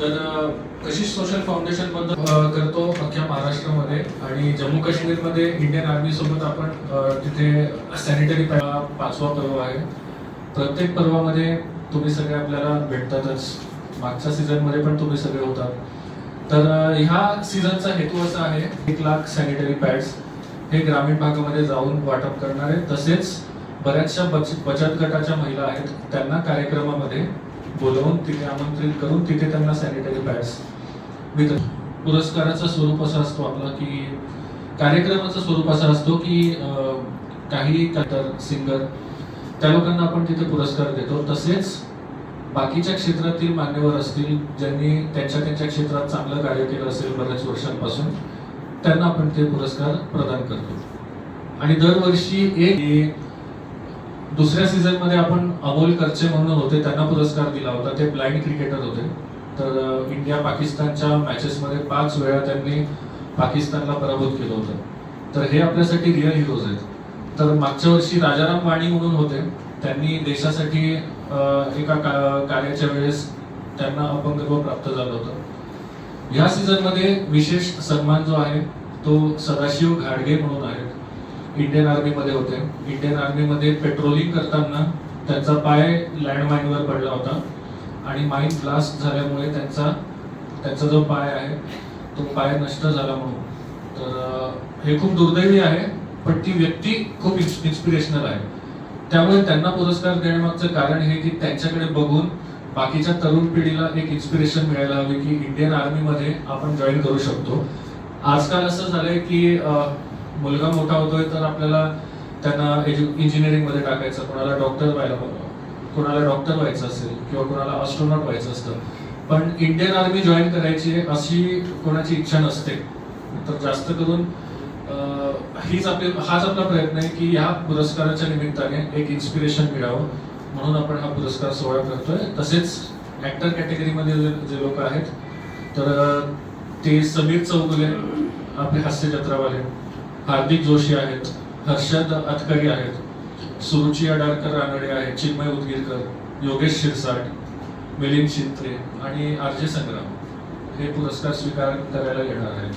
तर अ, कशिश सोशल फाउंडेशनबद्दल करतो अख्ख्या महाराष्ट्रामध्ये? आणि जम्मू काश्मीरमध्ये इंडियन आर्मी सोबत आपण तिथे सॅनिटरी पाचवा पर्व आहे. प्रत्येक पर्वामध्ये तुम्ही सगळे आपल्याला भेटतातच. मागच्या सीझनमध्ये पण तुम्ही सगळे होतात. तर ह्या सीझनचा हेतू असा आहे एक लाख सॅनिटरी पॅड्स हे ग्रामीण भागामध्ये जाऊन वाटप करणारे. तसेच बऱ्याचशा बच बचत गटाच्या महिला आहेत त्यांना कार्यक्रमामध्ये बोलवून तिथे आमंत्रित करून तिथे त्यांना सॅनिटरी पॅड्स वितरण. पुरस्काराचं स्वरूप असं असतो आपलं की कार्यक्रमाचं स्वरूप असं असतो की काही कटर सिंगर त्या लोकांना आपण तिथे पुरस्कार देतो. तसेच बाकीच्या क्षेत्रातील मान्यवर असतील ज्यांनी त्यांच्या त्यांच्या क्षेत्रात चांगलं कार्य केलं असेल बऱ्याच वर्षांपासून त्यांना आपण ते पुरस्कार प्रदान करतो. आणि दरवर्षी एक दुसऱ्या सीझनमध्ये आपण अमोल करचे म्हणून होते त्यांना पुरस्कार दिला होता. ते ब्लाइंड क्रिकेटर होते. तर इंडिया पाकिस्तानच्या मॅचेस मध्ये पाच वेळा त्यांनी पाकिस्तानला पराभूत केलं होतं. तर हे आपल्यासाठी रिअल हिरोज आहेत. तर मागच्या वर्षी राजाराम वाणी म्हणून होते. त्यांनी देशासाठी एका का- कार्याच्या वेळेस त्यांना अपंगत्व प्राप्त झालं होतं. ह्या सीझनमध्ये विशेष सन्मान जो आहे तो सदाशिव घाडगे म्हणून आहे. इंडियन आर्मीमध्ये होते. इंडियन आर्मीमध्ये पेट्रोलिंग करताना त्यांचा पाय लँडमाईनवर पडला होता. आणि माईन ब्लास्ट झाल्यामुळे त्यांचा त्यांचा जो पाय आहे तो पाय नष्ट झाला म्हणून. तर हे खूप दुर्दैवी आहे पण ती व्यक्ती खूप इन्स्पिरेशनल आहे. त्यामुळे त्यांना पुरस्कार देण्यामागचं कारण हे की त्यांच्याकडे बघून बाकीच्या तरुण पिढीला एक इन्स्पिरेशन मिळायला हवी की इंडियन आर्मीमध्ये आपण जॉईन करू शकतो. आजकाल असं झालंय की मुलगा मोठा होतोय तर आपल्याला त्यांना इंजिनिअरिंगमध्ये टाकायचं कोणाला डॉक्टर व्हायला कोणाला डॉक्टर व्हायचं असेल किंवा कोणाला ऑस्ट्रॉनॉट व्हायचं असतं. पण इंडियन आर्मी जॉईन करायची अशी कोणाची इच्छा नसते. तर जास्त करून हीच आपली हाच आपला प्रयत्न आहे की ह्या पुरस्काराच्या निमित्ताने एक इन्स्पिरेशन मिळावं. म्हणून आपण हा पुरस्कार सोहळा करतोय. तसेच ऍक्टर कॅटेगरीमध्ये जे जे लोक आहेत तर ते समीर चौगुले आपले हास्य जत्रावाले हार्दिक जोशी आहेत हर्षद अतकरी आहेत सुरुची अडारकर रानडे आहेत चिन्मय उदगीरकर योगेश शिरसाट मिलिंद शिंत्रे आणि आर जे संग्राम हे पुरस्कार स्वीकार करायला येणार आहेत.